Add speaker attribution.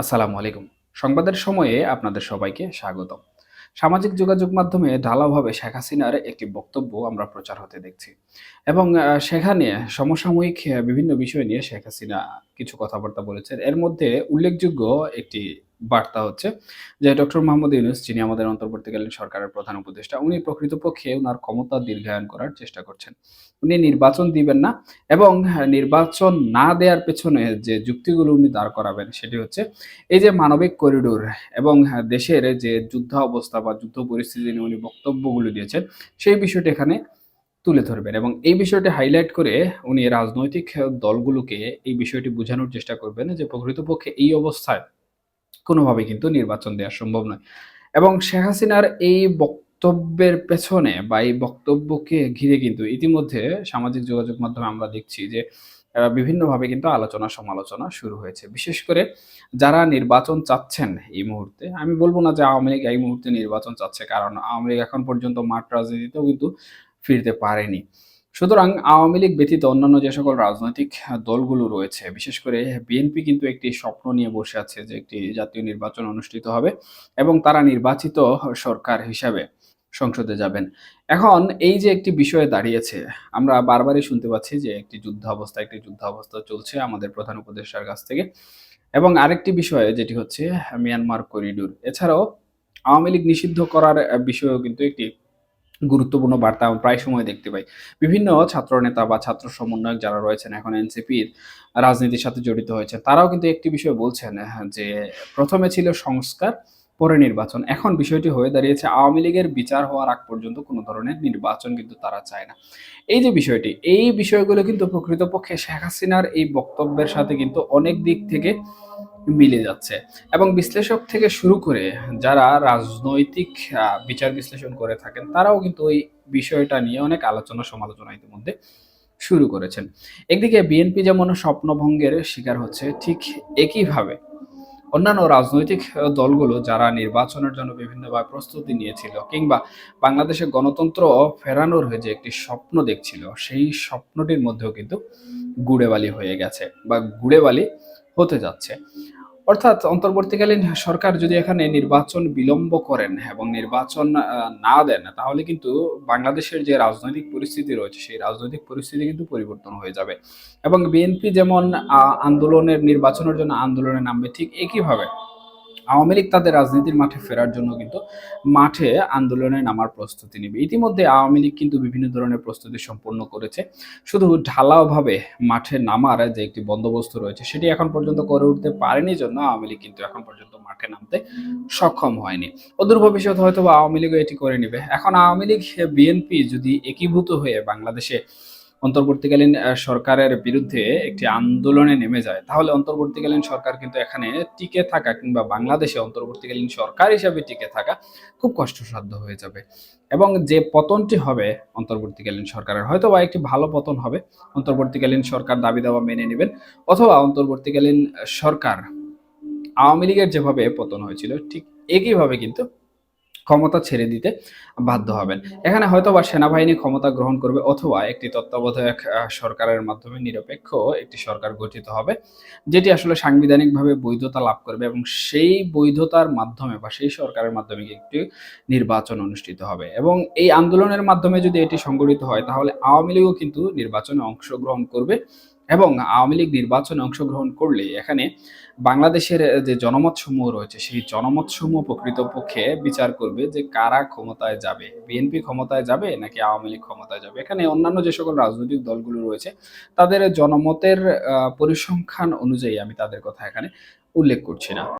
Speaker 1: আসসালামু আলাইকুম। সংবাদের সময়ে আপনাদের সবাইকে স্বাগত সামাজিক যোগাযোগ মাধ্যমে ঢালাওভাবে শেখ হাসিনার একটি বক্তব্য আমরা প্রচার হতে দেখছি এবং সেখানে সমসাময়িক বিভিন্ন বিষয় নিয়ে শেখ হাসিনা কিছু কথাবার্তা বলেছেন। এর মধ্যে উল্লেখযোগ্য একটি বার্তা হচ্ছে যে ডক্টর মোহাম্মদ ইউনুস যিনি আমাদের অন্তর্বর্তীকালীন সরকারের প্রধান উপদেষ্টা উনি প্রকৃতপক্ষে ওনার ক্ষমতা দীর্ঘায়ন করার চেষ্টা করছেন। উনি নির্বাচন দিবেন না এবং নির্বাচন না দেওয়ার পেছনে যে যুক্তিগুলো উনি দাঁড় করাবেন সেটি হচ্ছে এই যে মানবিক করিডোর এবং হ্যাঁ, দেশের যে যুদ্ধ অবস্থা বা যুদ্ধ পরিস্থিতি নিয়ে উনি বক্তব্যগুলো দিয়েছেন সেই বিষয়টি এখানে তুলে ধরবেন এবং এই বিষয়টি হাইলাইট করে উনি রাজনৈতিক দলগুলোকে এই বিষয়টি বোঝানোর চেষ্টা করবেন যে প্রকৃতপক্ষে এই অবস্থায় কোনোভাবে কিন্তু নির্বাচন দেওয়া সম্ভব নয়। এবং শেখ হাসিনার এই বক্তব্যের পেছনে বা এই বক্তব্যকে ঘিরে কিন্তু ইতিমধ্যে সামাজিক যোগাযোগ মাধ্যমে আমরা দেখছি যে বিভিন্নভাবে কিন্তু আলোচনা সমালোচনা শুরু হয়েছে। বিশেষ করে যারা নির্বাচন চাচ্ছেন এই মুহূর্তে, আমি বলব না যে আওয়ামী লীগ এই মুহূর্তে নির্বাচন চাচ্ছে, কারণ আওয়ামী লীগ এখন পর্যন্ত মাঠ রাজনীতিতেও কিন্তু ফিরতে পারেনি। সুতরাং আওয়ামী লীগ ব্যতীত অন্যান্য যে সকল রাজনৈতিক দলগুলো রয়েছে, বিশেষ করে বিএনপি কিন্তু একটি স্বপ্ন নিয়ে বসে আছে যে একটি জাতীয় নির্বাচন অনুষ্ঠিত হবে এবং তারা নির্বাচিত সরকার হিসাবে সংসদে যাবেন। এখন এই যে একটি বিষয়ে দাঁড়িয়েছে, আমরা বারবারই শুনতে পাচ্ছি যে একটি যুদ্ধ অবস্থা, একটি যুদ্ধ অবস্থা চলছে আমাদের প্রধান উপদেষ্টার কাছ থেকে। এবং আরেকটি বিষয় যেটি হচ্ছে মিয়ানমার করিডোর। এছাড়াও আওয়ামী লীগ নিষিদ্ধ করার বিষয়েও কিন্তু একটি গুরুত্বপূর্ণ বার্তা প্রায় সময় দেখতে পাই। বিভিন্ন ছাত্র নেতা বা ছাত্র সমন্বয়ক যারা রয়েছেন এখন এনসিপির রাজনীতির সাথে জড়িত হয়েছে তারাও কিন্তু একটি বিষয় বলছেন যে প্রথমে ছিল সংস্কার, পরে নির্বাচন। এখন বিষয়টি হয়ে দাঁড়িয়েছে, আওয়ামী লীগের বিচার হওয়ার আগ পর্যন্ত কোনো ধরনের নির্বাচন কিন্তু তারা চায় না। এই যে বিষয়টি, এই বিষয়গুলো কিন্তু প্রকৃতপক্ষে শেখ হাসিনার এই বক্তব্যের সাথে কিন্তু অনেক দিক থেকে মিলে যাচ্ছে। এবং বিশ্লেষক থেকে শুরু করে যারা রাজনৈতিক বিচার বিশ্লেষণ করে থাকেন, তারাও কিন্তু ওই বিষয়টা নিয়ে অনেক আলোচনা সমালোচনা ইতিমধ্যে শুরু করেছেন। একদিকে বিএনপি যেমন স্বপ্নভঙ্গের শিকার হচ্ছে, ঠিক একইভাবে অন্যান্য রাজনৈতিক দলগুলো যারা নির্বাচনের জন্য বিভিন্নভাবে প্রস্তুতি নিয়েছিল কিংবা বাংলাদেশে গণতন্ত্র ফেরানোর হয়ে যে একটি স্বপ্ন দেখছিল, সেই স্বপ্নটির মধ্যেও কিন্তু গুড়েবালি হয়ে গেছে বা গুড়েবালি হতে যাচ্ছে। অর্থাৎ অন্তর্বর্তীকালীন সরকার যদি এখানে নির্বাচন বিলম্ব করেন এবং নির্বাচন না দেন, তাহলে কিন্তু বাংলাদেশের যে রাজনৈতিক পরিস্থিতি রয়েছে, সেই রাজনৈতিক পরিস্থিতি কিন্তু পরিবর্তন হয়ে যাবে। এবং বিএনপি যেমন আন্দোলনের, নির্বাচনের জন্য আন্দোলনে নামবে, ঠিক একইভাবে আওয়ামী লীগ তাদের রাজনীতির মাঠে ফেরার জন্য কিন্তু মাঠে আন্দোলনে নামার প্রস্তুতি নেবে। ইতিমধ্যে আওয়ামী লীগ কিন্তু বিভিন্ন ধরনের প্রস্তুতি সম্পন্ন করেছে। শুধু ঢালাওভাবে মাঠে নামার যে একটি বন্দোবস্ত রয়েছে, সেটি এখন পর্যন্ত করে উঠতে পারেনি, জন্য আওয়ামী লীগ কিন্তু এখন পর্যন্ত মাঠে নামতে সক্ষম হয়নি। অদূর ভবিষ্যতে হয়তো বা আওয়ামী লীগও এটি করে নেবে। এখন আওয়ামী লীগ, বিএনপি যদি একীভূত হয়ে বাংলাদেশে অন্তর্বর্তীকালীন সরকারের বিরুদ্ধে একটি আন্দোলনে নেমে যায়। তাহলে অন্তর্বর্তীকালীন সরকার কিন্তু এখানে টিকে থাকা কিংবা বাংলাদেশে অন্তর্বর্তীকালীন সরকার হিসাবে টিকে থাকা খুব কষ্টসাধ্য হয়ে যাবে। এবং যে পতনটি হবে অন্তর্বর্তীকালীন সরকারের, হয়তো বা একটি ভালো পতন হবে, অন্তর্বর্তীকালীন সরকার দাবি দাওয়া মেনে নেবেন, অথবা অন্তর্বর্তীকালীন সরকার আওয়ামী লীগের যেভাবে পতন হয়েছিল, ঠিক একইভাবে কিন্তু ক্ষমতা ছেড়ে দিতে বাধ্য হবেন। এখানে হয়তো বা সেনাবাহিনী ক্ষমতা গ্রহণ করবে অথবা একটি তত্ত্বাবধায়ক সরকারের মাধ্যমে নিরপেক্ষ একটি সরকার গঠিত হবে, যেটি আসলে সাংবিধানিকভাবে বৈধতা লাভ করবে এবং সেই বৈধতার মাধ্যমে বা সেই সরকারের মাধ্যমে একটি নির্বাচন অনুষ্ঠিত হবে। এবং এই আন্দোলনের মাধ্যমে যদি এটি সংগঠিত হয়, তাহলে আওয়ামী লীগও কিন্তু নির্বাচনে অংশগ্রহণ করবে। এবং আওয়ামী লীগ নির্বাচনে অংশগ্রহণ করলে এখানে বাংলাদেশের যে জনমত সমূহ রয়েছে, সেই জনমত সমূহ প্রকৃতপক্ষে বিচার করবে যে কারা ক্ষমতায় যাবে। বিএনপি ক্ষমতায় যাবে নাকি আওয়ামী লীগ ক্ষমতায় যাবে? এখানে অন্যান্য যে সকল রাজনৈতিক দলগুলো রয়েছে, তাদের জনমতের পরিসংখ্যান অনুযায়ী আমি তাদের কথা এখানে উল্লেখ করছি না।